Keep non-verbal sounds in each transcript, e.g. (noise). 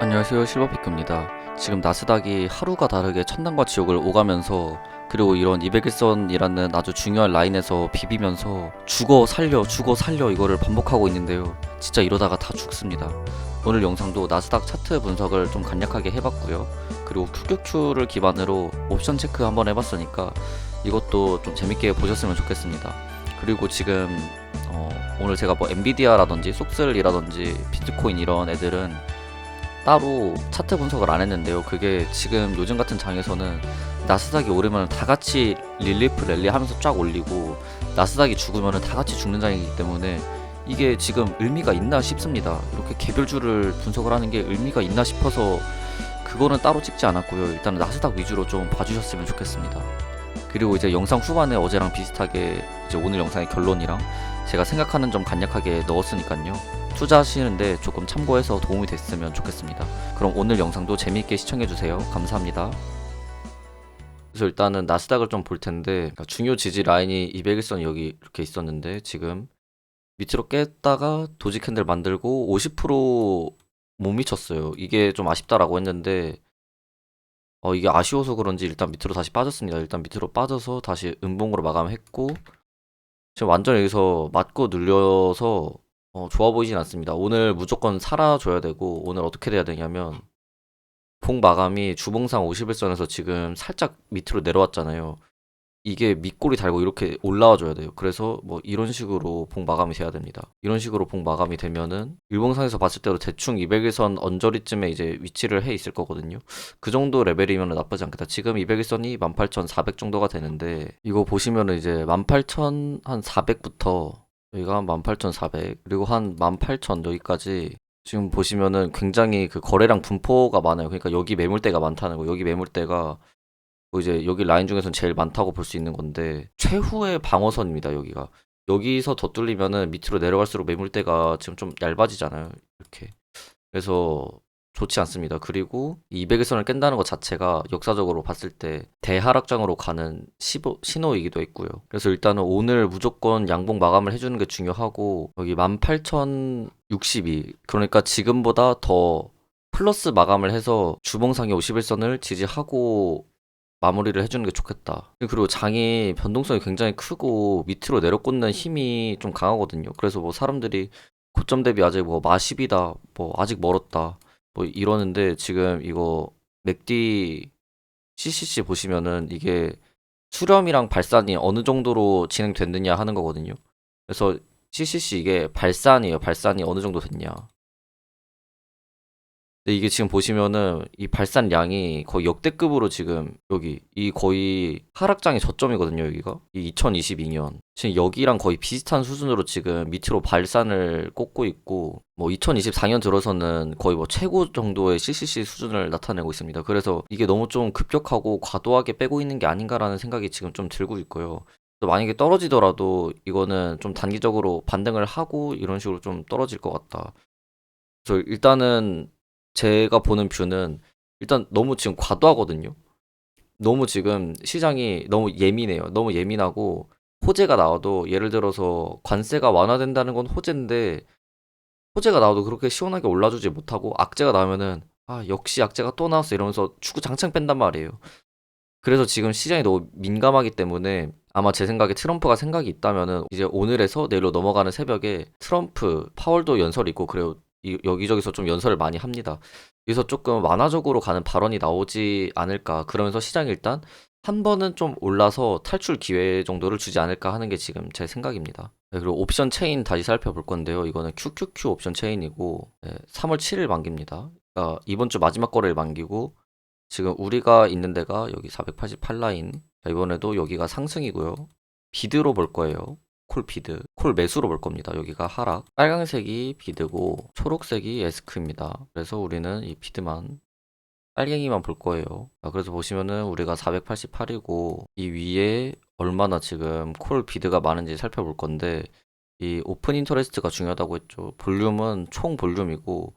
안녕하세요 실버피크입니다. 지금 나스닥이 하루가 다르게 천당과 지옥을 오가면서 그리고 이런 201선이라는 아주 중요한 라인에서 비비면서 죽어 살려 죽어 살려 이거를 반복하고 있는데요. 진짜 이러다가 다 죽습니다. 오늘 영상도 나스닥 차트 분석을 좀 간략하게 해봤고요. 그리고 QQQ를 기반으로 옵션 체크 한번 해봤으니까 이것도 좀 재밌게 보셨으면 좋겠습니다. 그리고 지금 어, 오늘 제가 뭐 엔비디아라든지 속슬이라든지 비트코인 이런 애들은 따로 차트 분석을 안 했는데요. 그게 지금 요즘 같은 장에서는 나스닥이 오르면 다 같이 릴리프 랠리 하면서 쫙 올리고 나스닥이 죽으면 다 같이 죽는 장이기 때문에 이게 지금 의미가 있나 싶습니다. 이렇게 개별주를 분석을 하는 게 의미가 있나 싶어서 그거는 따로 찍지 않았고요. 일단 나스닥 위주로 좀 봐주셨으면 좋겠습니다. 그리고 이제 영상 후반에 어제랑 비슷하게 이제 오늘 영상의 결론이랑 제가 생각하는 점 간략하게 넣었으니까요. 투자하시는데 조금 참고해서 도움이 됐으면 좋겠습니다. 그럼 오늘 영상도 재미있게 시청해주세요. 감사합니다. 그래서 일단은 나스닥을 좀 볼 텐데 그러니까 중요 지지 라인이 200일선 여기 이렇게 있었는데 지금 밑으로 깼다가 도지 캔들 만들고 50%못 미쳤어요. 이게 좀 아쉽다라고 했는데 어 이게 아쉬워서 그런지 일단 밑으로 다시 빠졌습니다. 일단 밑으로 빠져서 다시 음봉으로 마감했고 지금 완전 여기서 맞고 눌려서 어, 좋아 보이진 않습니다. 오늘 무조건 살아줘야 되고 오늘 어떻게 돼야 되냐면 봉 마감이 주봉상 51선에서 지금 살짝 밑으로 내려왔잖아요. 이게 밑골이 달고 이렇게 올라와 줘야 돼요. 그래서 뭐 이런 식으로 봉 마감이 돼야 됩니다. 이런 식으로 봉 마감이 되면은 일봉상에서 봤을 때도 대충 200일선 언저리쯤에 이제 위치를 해 있을 거거든요. 그 정도 레벨이면 나쁘지 않겠다. 지금 200일선이 18,400 정도가 되는데 이거 보시면은 이제 18,400부터 여기가 한 18,400 그리고 한 18,000 여기까지 지금 보시면은 굉장히 그 거래량 분포가 많아요. 그러니까 여기 매물대가 많다는 거. 여기 매물대가 뭐 이제 여기 라인 중에서는 제일 많다고 볼 수 있는 건데 최후의 방어선입니다. 여기가 여기서 더 뚫리면은 밑으로 내려갈수록 매물대가 지금 좀 얇아지잖아요. 이렇게 그래서 좋지 않습니다. 그리고 200일선을 깬다는 것 자체가 역사적으로 봤을 때 대하락장으로 가는 신호이기도 했고요. 그래서 일단은 오늘 무조건 양봉 마감을 해주는 게 중요하고 여기 18,062 그러니까 지금보다 더 플러스 마감을 해서 주봉상의 51선을 지지하고 마무리를 해주는 게 좋겠다. 그리고 장이 변동성이 굉장히 크고 밑으로 내려꽂는 힘이 좀 강하거든요. 그래서 뭐 사람들이 고점 대비 아직 뭐 마십이다, 뭐 아직 멀었다, 뭐 이러는데 지금 이거 맥디 CCC 보시면은 이게 수렴이랑 발산이 어느 정도로 진행됐느냐 하는 거거든요. 그래서 CCC 이게 발산이에요. 발산이 어느 정도 됐냐. 근데 이게 지금 보시면은 이 발산량이 거의 역대급으로 지금 여기 이 거의 하락장의 저점이거든요 여기가. 이 2022년. 지금 여기랑 거의 비슷한 수준으로 지금 밑으로 발산을 꽂고 있고 뭐 2024년 들어서는 거의 뭐 최고 정도의 CCC 수준을 나타내고 있습니다. 그래서 이게 너무 좀 급격하고 과도하게 빼고 있는 게 아닌가라는 생각이 지금 좀 들고 있고요. 또 만약에 떨어지더라도 이거는 좀 단기적으로 반등을 하고 이런 식으로 좀 떨어질 것 같다. 그래서 일단은 제가 보는 뷰는 일단 너무 지금 과도하거든요. 너무 지금 시장이 너무 예민해요. 너무 예민하고 호재가 나와도 예를 들어서 관세가 완화된다는 건 호재인데 호재가 나와도 그렇게 시원하게 올라주지 못하고 악재가 나오면은 아 역시 악재가 또 나왔어 이러면서 주구장창 뺀단 말이에요. 그래서 지금 시장이 너무 민감하기 때문에 아마 제 생각에 트럼프가 생각이 있다면은 이제 오늘에서 내일로 넘어가는 새벽에 트럼프 파월도 연설이 있고 그리고 이- 여기저기서 좀 연설을 많이 합니다. 여기서 조금 완화적으로 가는 발언이 나오지 않을까. 그러면서 시장이 일단 한 번은 좀 올라서 탈출 기회 정도를 주지 않을까 하는 게 지금 제 생각입니다. 네, 그리고 옵션 체인 다시 살펴볼 건데요. 이거는 QQQ 옵션 체인이고 네, 3월 7일 만기입니다. 그러니까 이번 주 마지막 거래일 만기고 지금 우리가 있는 데가 여기 488라인. 이번에도 여기가 상승이고요. 비드로 볼 거예요. 콜 비드. 콜 매수로 볼 겁니다. 여기가 하락. 빨강색이 비드고 초록색이 에스크입니다. 그래서 우리는 이 비드만 빨갱이만 볼 거예요. 아, 그래서 보시면은 우리가 488이고 이 위에 얼마나 지금 콜 비드가 많은지 살펴볼 건데 이 오픈 인터레스트가 중요하다고 했죠. 볼륨은 총 볼륨이고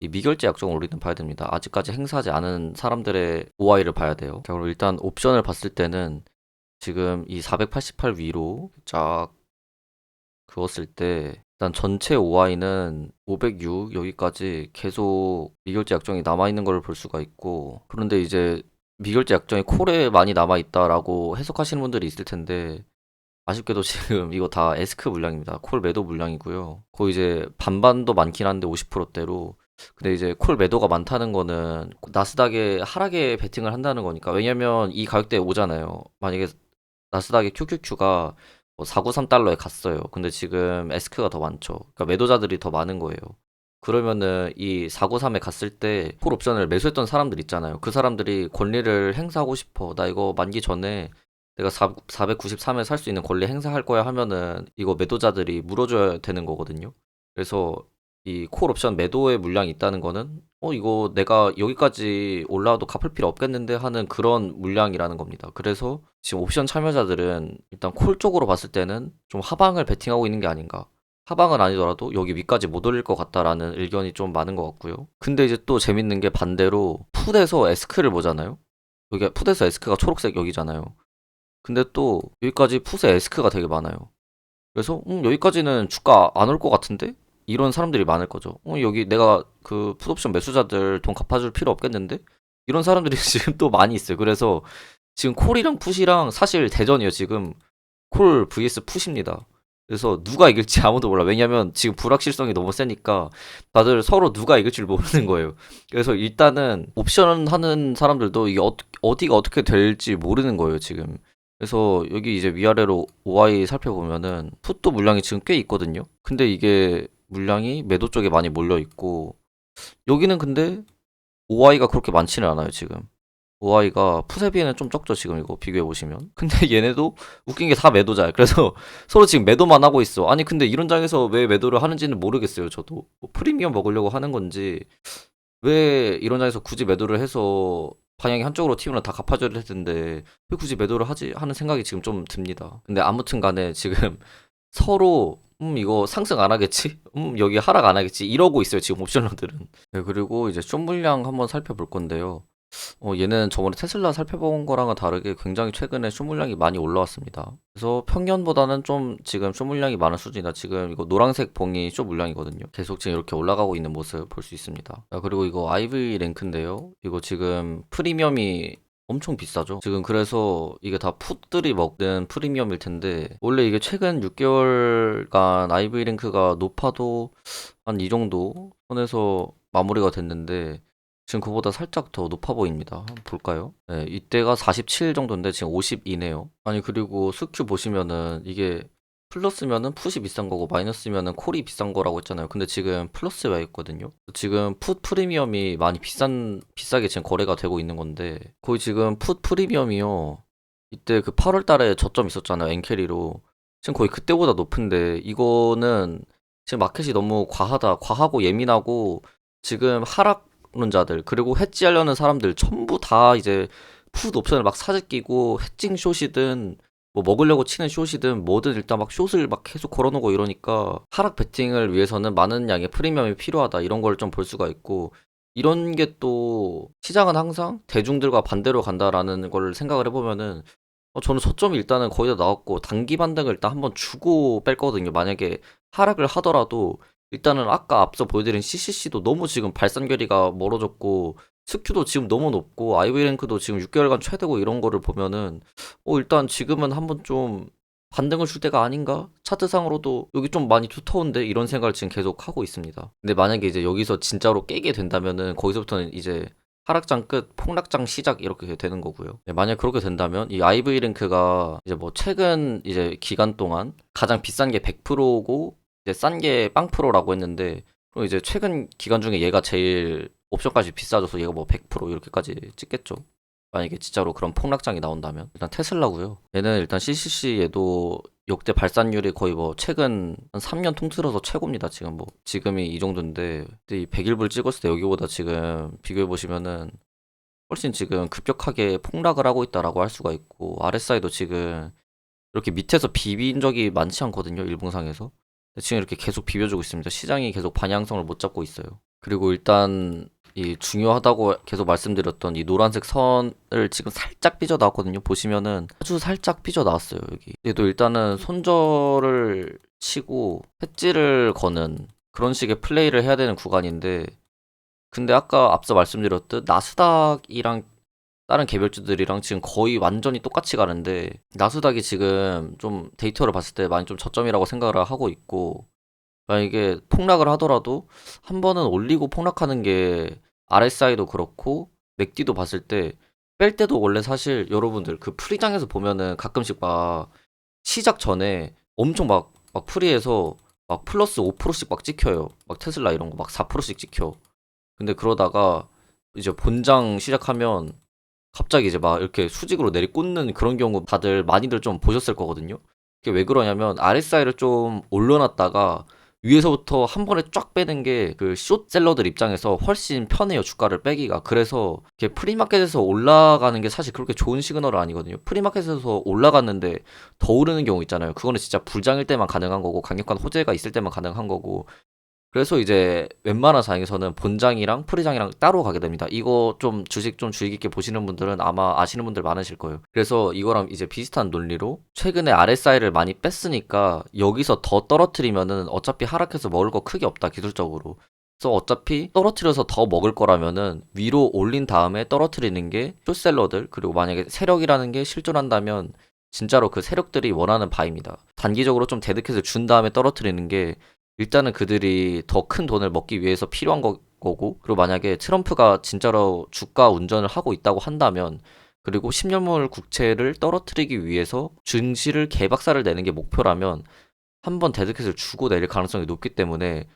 이 미결제 약정을 우리는 봐야 됩니다. 아직까지 행사하지 않은 사람들의 OI를 봐야 돼요. 자, 그럼 일단 옵션을 봤을 때는 지금 이 488 위로 쫙 그었을 때 일단 전체 OI는 506 여기까지 계속 미결제 약정이 남아 있는 걸 볼 수가 있고 그런데 이제 미결제 약정이 콜에 많이 남아 있다라고 해석하시는 분들이 있을 텐데 아쉽게도 (laughs) 지금 이거 다 에스크 물량입니다. 콜 매도 물량이고요. 거의 이제 반반도 많긴 한데 50%대로 근데 이제 콜 매도가 많다는 거는 나스닥에 하락에 베팅을 한다는 거니까 왜냐면 이 가격대에 오잖아요. 만약에 나스닥의 QQQ가 뭐 493달러에 갔어요. 근데 지금 에스크가 더 많죠. 그러니까 매도자들이 더 많은 거예요. 그러면은 이 493에 갔을 때 콜 옵션을 매수했던 사람들 있잖아요. 그 사람들이 권리를 행사하고 싶어. 나 이거 만기 전에 내가 4, 493에 살 수 있는 권리 행사할 거야 하면은 이거 매도자들이 물어줘야 되는 거거든요. 그래서 이 콜 옵션 매도의 물량이 있다는 거는 어 이거 내가 여기까지 올라와도 갚을 필요 없겠는데 하는 그런 물량이라는 겁니다. 그래서 지금 옵션 참여자들은 일단 콜 쪽으로 봤을 때는 좀 하방을 베팅하고 있는 게 아닌가. 하방은 아니더라도 여기 위까지 못 올릴 것 같다라는 의견이 좀 많은 것 같고요. 근데 이제 또 재밌는 게 반대로 풋에서 에스크를 보잖아요. 여기 풋에서 에스크가 초록색 여기잖아요. 근데 또 여기까지 풋에 에스크가 되게 많아요. 그래서 음, 여기까지는 주가 안 올 것 같은데? 이런 사람들이 많을 거죠. 어, 여기 내가 그 풋옵션 매수자들 돈 갚아줄 필요 없겠는데? 이런 사람들이 (laughs) 지금 또 많이 있어요. 그래서 지금 콜이랑 풋이랑 사실 대전이에요. 지금 콜 vs 풋입니다. 그래서 누가 이길지 (laughs) 아무도 몰라. 왜냐면 지금 불확실성이 너무 세니까 다들 서로 누가 이길지 모르는 거예요. 그래서 일단은 옵션 하는 사람들도 이게 어, 어디가 어떻게 될지 모르는 거예요, 지금. 그래서 여기 이제 위아래로 OI 살펴보면은 풋도 물량이 지금 꽤 있거든요. 근데 이게 물량이 매도 쪽에 많이 몰려 있고 여기는 근데 OI가 그렇게 많지는 않아요, 지금. OI가 비해는 좀 적죠, 지금 이거 비교해 보시면. (laughs) 근데 얘네도 웃긴 게 다 매도자야. 그래서 (laughs) 서로 지금 매도만 하고 있어. 아니 근데 이런 장에서 왜 매도를 하는지는 모르겠어요, 저도. 뭐 프리미엄 먹으려고 하는 건지 왜 이런 장에서 굳이 매도를 해서 방향이 한쪽으로 튀우면 다 갚아줘야 될 텐데 왜 굳이 매도를 하지 하는 생각이 지금 좀 듭니다. 근데 아무튼 간에 지금 (laughs) 서로 음 이거 상승 안 하겠지? 음 여기 하락 안 하겠지? 이러고 있어요 지금 옵션러들은. 네, 그리고 이제 숏 물량 한번 살펴볼 건데요. 어 얘는 저번에 테슬라 살펴본 거랑은 다르게 굉장히 최근에 숏 물량이 많이 올라왔습니다. 그래서 평년보다는 좀 지금 숏 물량이 많은 수준이다. 지금 이거 노란색 봉이 숏 물량이거든요. 계속 지금 이렇게 올라가고 있는 모습 볼 수 있습니다. 자, 그리고 이거 IV 랭크인데요. 이거 지금 프리미엄이 엄청 비싸죠. 지금 그래서 이게 다 풋들이 먹는 프리미엄일 텐데 원래 이게 최근 6개월간 IV 랭크가 높아도 한 이 정도 선에서 마무리가 됐는데 지금 그보다 살짝 더 높아 보입니다. 볼까요? 네, 이때가 47 정도인데 지금 52네요. 아니 그리고 스큐 보시면은 이게 플러스면은 풋이 비싼 거고 마이너스면은 콜이 비싼 거라고 했잖아요. 근데 지금 플러스가 있거든요. 지금 풋 프리미엄이 많이 비싼 비싸게 지금 거래가 되고 있는 건데 거의 지금 풋 프리미엄이요. 이때 그 8월 달에 저점 있었잖아요. 엔캐리로. 지금 거의 그때보다 높은데 이거는 지금 마켓이 너무 과하다. 과하고 예민하고 지금 하락론자들 그리고 해지하려는 사람들 전부 다 이제 풋 옵션을 막 사재끼고 해칭 숏이든 뭐 먹으려고 치는 숏이든 뭐든 일단 막 숏을 막 계속 걸어놓고 이러니까 하락 베팅을 위해서는 많은 양의 프리미엄이 필요하다 이런 걸 좀 볼 수가 있고 이런 게 또 시장은 항상 대중들과 반대로 간다라는 걸 생각을 해보면은 어, 저는 저점이 일단은 거의 다 나왔고 단기 반등을 일단 한번 주고 뺄 거거든요. 만약에 하락을 하더라도 일단은 아까 앞서 보여드린 CCC도 너무 지금 발산결이가 멀어졌고 스큐도 지금 너무 높고 아이비 랭크도 지금 6개월간 최대고 이런 거를 보면은 어 일단 지금은 한번 좀 반등을 줄 때가 아닌가? 차트상으로도 여기 좀 많이 두터운데 이런 생각을 지금 계속 하고 있습니다. 근데 만약에 이제 여기서 진짜로 깨게 된다면은 거기서부터는 이제 하락장 끝, 폭락장 시작 이렇게 되는 거고요. 네, 만약 그렇게 된다면 이 IV 랭크가 이제 뭐 최근 이제 기간 동안 가장 비싼 게 100%고 이제 싼게 빵프로라고 했는데 그럼 이제 최근 기간 중에 얘가 제일 옵션까지 비싸져서 얘가 뭐 100% 이렇게까지 찍겠죠. 만약에 진짜로 그런 폭락장이 나온다면 일단 테슬라고요. 얘는 일단 CCC 얘도 역대 발산율이 거의 뭐 최근 한 3년 통틀어서 최고입니다. 지금 뭐 지금이 이 정도인데 이 100일불 찍었을 때 여기보다 지금 비교해 보시면은 훨씬 지금 급격하게 폭락을 하고 있다라고 할 수가 있고 RSI도 지금 이렇게 밑에서 비빈 적이 많지 않거든요. 일봉상에서. 지금 이렇게 계속 비벼주고 있습니다. 시장이 계속 방향성을 못 잡고 있어요. 그리고 일단 이 중요하다고 계속 말씀드렸던 이 노란색 선을 지금 살짝 삐져 나왔거든요. 보시면은 아주 살짝 삐져 나왔어요. 여기. 얘도 일단은 손절을 치고 해지를 거는 그런 식의 플레이를 해야 되는 구간인데 근데 아까 앞서 말씀드렸듯 나스닥이랑 다른 개별주들이랑 지금 거의 완전히 똑같이 가는데 나스닥이 지금 좀 데이터를 봤을 때 많이 좀 저점이라고 생각을 하고 있고 만약에 폭락을 하더라도 한 번은 올리고 폭락하는 게 RSI도 그렇고 맥디도 봤을 때 뺄 때도 원래 사실 여러분들 그 프리장에서 보면은 가끔씩 막 시작 전에 엄청 막, 막 프리에서 막 플러스 5%씩 막 찍혀요. 막 테슬라 이런 거 막 4%씩 찍혀. 근데 그러다가 이제 본장 시작하면 갑자기 이제 막 이렇게 수직으로 내리꽂는 그런 경우 다들 많이들 좀 보셨을 거거든요. 그게 왜 그러냐면 RSI를 좀 올려놨다가 위에서부터 한 번에 쫙 빼는 게 그 숏셀러들 입장에서 훨씬 편해요 주가를 빼기가. 그래서 이렇게 프리마켓에서 올라가는 게 사실 그렇게 좋은 시그널은 아니거든요. 프리마켓에서 올라갔는데 더 오르는 경우 있잖아요. 그거는 진짜 불장일 때만 가능한 거고 강력한 호재가 있을 때만 가능한 거고 그래서 이제 웬만한 장에서는 본장이랑 프리장이랑 따로 가게 됩니다. 이거 좀 주식 좀 주의 깊게 보시는 분들은 아마 아시는 분들 많으실 거예요. 그래서 이거랑 이제 비슷한 논리로 최근에 RSI를 많이 뺐으니까 여기서 더 떨어뜨리면은 어차피 하락해서 먹을 거 크게 없다 기술적으로. 그래서 어차피 떨어뜨려서 더 먹을 거라면은 위로 올린 다음에 떨어뜨리는 게 숏셀러들 그리고 만약에 세력이라는 게 실존한다면 진짜로 그 세력들이 원하는 바입니다. 단기적으로 좀 대득해서 준 다음에 떨어뜨리는 게 일단은 그들이 더 큰 돈을 먹기 위해서 필요한 거, 거고 그리고 만약에 트럼프가 진짜로 주가 운전을 하고 있다고 한다면 그리고 10년물 국채를 떨어뜨리기 위해서 증시를 개박살을 내는 게 목표라면 한 번 데드캣을 주고 내릴 가능성이 높기 때문에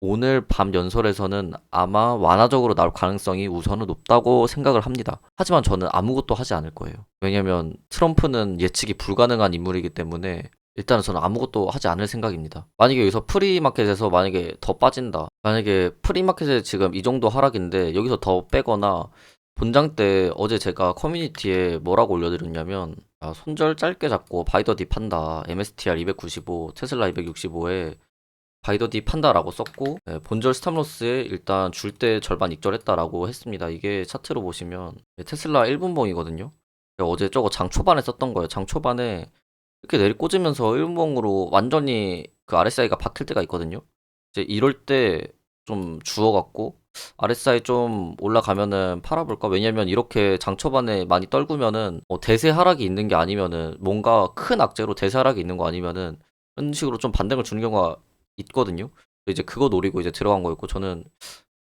오늘 밤 연설에서는 아마 완화적으로 나올 가능성이 우선은 높다고 생각을 합니다. 하지만 저는 아무것도 하지 않을 거예요. 왜냐면 트럼프는 예측이 불가능한 인물이기 때문에 일단은 저는 아무것도 하지 않을 생각입니다. 만약에 여기서 프리마켓에서 만약에 더 빠진다. 만약에 프리마켓에 지금 이 정도 하락인데 여기서 더 빼거나 본장 때 어제 제가 커뮤니티에 뭐라고 올려드렸냐면 아, 손절 짧게 잡고 바이더 딥 판다. MSTR 295, 테슬라 265에 바이더 딥 판다라고 썼고 네, 본절 스탑로스에 일단 줄 때 절반 익절했다라고 했습니다. 이게 차트로 보시면 네, 테슬라 1분봉이거든요. 어제 저거 장 초반에 썼던 거예요. 장 초반에 이렇게 내리꽂으면서 일봉으로 완전히 그 RSI가 바뀔 때가 있거든요. 이제 이럴 때 좀 주워갖고 RSI 좀 올라가면은 팔아볼까? 왜냐면 이렇게 장 초반에 많이 떨구면은 어, 대세 하락이 있는 게 아니면은 뭔가 큰 악재로 대세 하락이 있는 거 아니면은 이런 식으로 좀 반등을 주는 경우가 있거든요. 이제 그거 노리고 이제 들어간 거였고 저는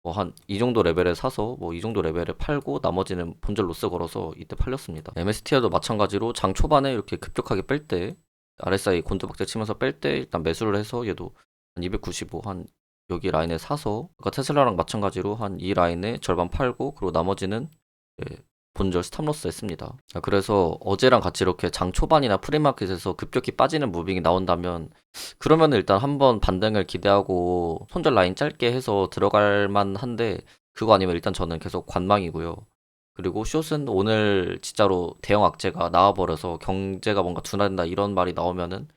뭐 한 이 정도 레벨에 사서 뭐 이 정도 레벨에 팔고 나머지는 본절 로스 걸어서 이때 팔렸습니다. MSTR도 마찬가지로 장 초반에 이렇게 급격하게 뺄 때 RSI 곤두박질 치면서 뺄 때 일단 매수를 해서 얘도 한 295 한 여기 라인에 사서 그러니까 테슬라랑 마찬가지로 한 이 라인에 절반 팔고 그리고 나머지는 예, 본절 스탑로스 했습니다. 아, 그래서 어제랑 같이 이렇게 장 초반이나 프리마켓에서 급격히 빠지는 무빙이 나온다면 그러면 일단 한번 반등을 기대하고 손절 라인 짧게 해서 들어갈 만한데 그거 아니면 일단 저는 계속 관망이고요. 그리고 숏은 오늘 진짜로 대형 악재가 나와버려서 경제가 뭔가 둔화된다 이런 말이 나오면은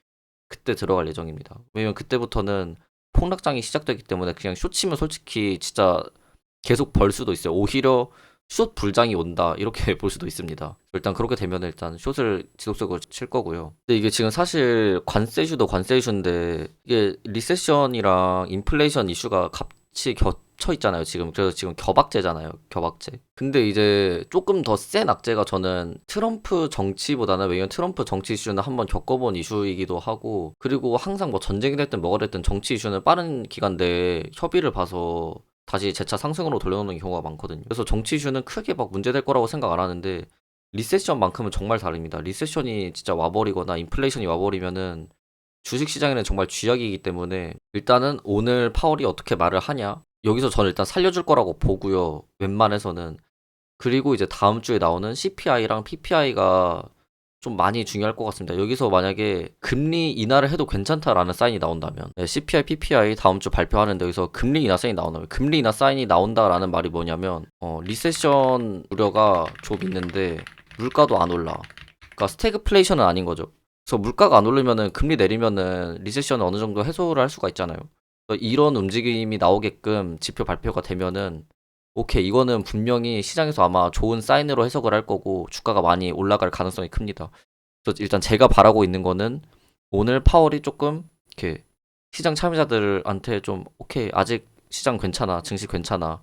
그때 들어갈 예정입니다. 왜냐면 그때부터는 폭락장이 시작되기 때문에 그냥 숏 치면 솔직히 진짜 계속 벌 수도 있어요. 오히려 숏 불장이 온다 이렇게 (laughs) 볼 수도 있습니다. 일단 그렇게 되면 일단 숏을 지속적으로 칠 거고요. 근데 이게 지금 사실 관세 이슈도 관세 이슈인데 이게 리세션이랑 인플레이션 이슈가 같이 겹쳐 있잖아요. 지금 그래서 지금 겹악재잖아요. 겹악재. 근데 이제 조금 더 센 악재가 저는 트럼프 정치보다는 왜냐면 트럼프 정치 이슈는 한번 겪어본 이슈이기도 하고 그리고 항상 뭐 전쟁이 됐든 뭐가 됐든 정치 이슈는 빠른 기간 내에 협의를 봐서 다시 재차 상승으로 돌려놓는 경우가 많거든요. 그래서 정치 이슈는 크게 막 문제될 거라고 생각 안 하는데 리세션만큼은 정말 다릅니다. 리세션이 진짜 와버리거나 인플레이션이 와버리면은 주식 시장에는 정말 쥐약이기 때문에 일단은 오늘 파월이 어떻게 말을 하냐 여기서 저는 일단 살려줄 거라고 보고요. 웬만해서는 그리고 이제 다음 주에 나오는 CPI랑 PPI가 좀 많이 중요할 것 같습니다. 여기서 만약에 금리 인하를 해도 괜찮다라는 사인이 나온다면 네, CPI, PPI 다음 주 발표하는데 여기서 금리 인하 사인이 나온다면 금리 인하 사인이 나온다라는 말이 뭐냐면 어, 리세션 우려가 좀 있는데 물가도 안 올라. 그러니까 스태그플레이션은 아닌 거죠. 그래서 물가가 안 오르면은 금리 내리면은 리세션을 어느 정도 해소를 할 수가 있잖아요. 이런 움직임이 나오게끔 지표 발표가 되면은 오케이 이거는 분명히 시장에서 아마 좋은 사인으로 해석을 할 거고 주가가 많이 올라갈 가능성이 큽니다. 그래서 일단 제가 바라고 있는 거는 오늘 파월이 조금 이렇게 시장 참여자들한테 좀 오케이 아직 시장 괜찮아 증시 괜찮아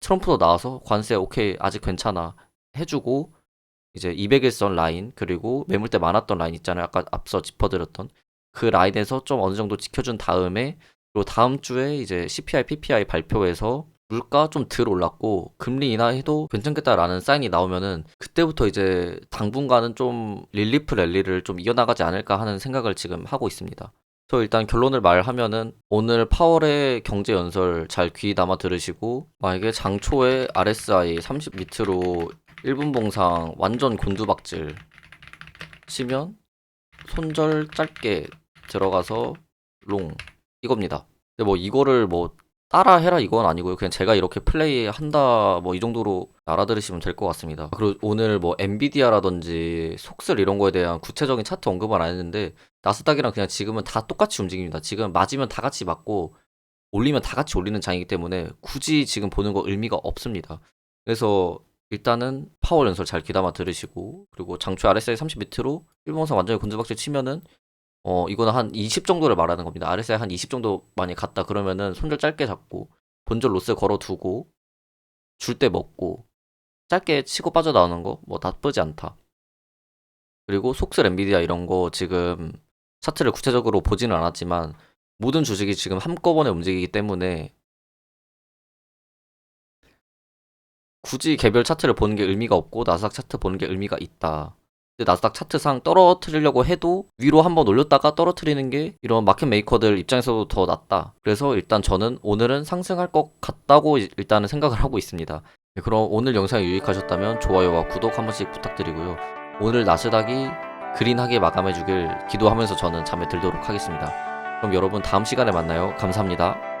트럼프도 나와서 관세 오케이 아직 괜찮아 해주고 이제 200일선 라인 그리고 매물대 많았던 라인 있잖아요 아까 앞서 짚어드렸던 그 라인에서 좀 어느 정도 지켜준 다음에 그리고 다음 주에 이제 CPI, PPI 발표해서 물가 좀 덜 올랐고 금리 인하해도 괜찮겠다라는 사인이 나오면은 그때부터 이제 당분간은 좀 릴리프 랠리를 좀 이어나가지 않을까 하는 생각을 지금 하고 있습니다. 그래서 일단 결론을 말하면은 오늘 파월의 경제 연설 잘 귀 담아 들으시고 만약에 장초에 RSI 30 밑으로 1분 봉상 완전 곤두박질 치면 손절 짧게 들어가서 롱 이겁니다. 근데 뭐 이거를 뭐 따라 해라 이건 아니고요. 그냥 제가 이렇게 플레이 한다 뭐 이 정도로 알아들으시면 될 것 같습니다. 그리고 오늘 뭐 엔비디아라든지 속슬 이런 거에 대한 구체적인 차트 언급은 안 했는데 나스닥이랑 그냥 지금은 다 똑같이 움직입니다. 지금 맞으면 다 같이 맞고 올리면 다 같이 올리는 장이기 때문에 굳이 지금 보는 거 의미가 없습니다. 그래서 일단은 파월 연설 잘 귀담아 들으시고 그리고 장초 RSI 30 밑으로 일본선 완전히 곤두박질 치면은 어 이거는 한 20 정도를 말하는 겁니다. RSI 한 20 정도 많이 갔다 그러면은 손절 짧게 잡고 본절 로스 걸어두고 줄 때 먹고 짧게 치고 빠져나오는 거 뭐 나쁘지 않다. 그리고 속슬 엔비디아 이런 거 지금 차트를 구체적으로 보지는 않았지만 모든 주식이 지금 한꺼번에 움직이기 때문에 굳이 개별 차트를 보는 게 의미가 없고 나스닥 차트 보는 게 의미가 있다. 나스닥 차트상 떨어뜨리려고 해도 위로 한번 올렸다가 떨어뜨리는 게 이런 마켓 메이커들 입장에서도 더 낫다. 그래서 일단 저는 오늘은 상승할 것 같다고 일단은 생각을 하고 있습니다. 네, 그럼 오늘 영상이 유익하셨다면 좋아요와 구독 한 번씩 부탁드리고요. 오늘 나스닥이 그린하게 마감해 주길 기도하면서 저는 잠에 들도록 하겠습니다. 그럼 여러분 다음 시간에 만나요. 감사합니다.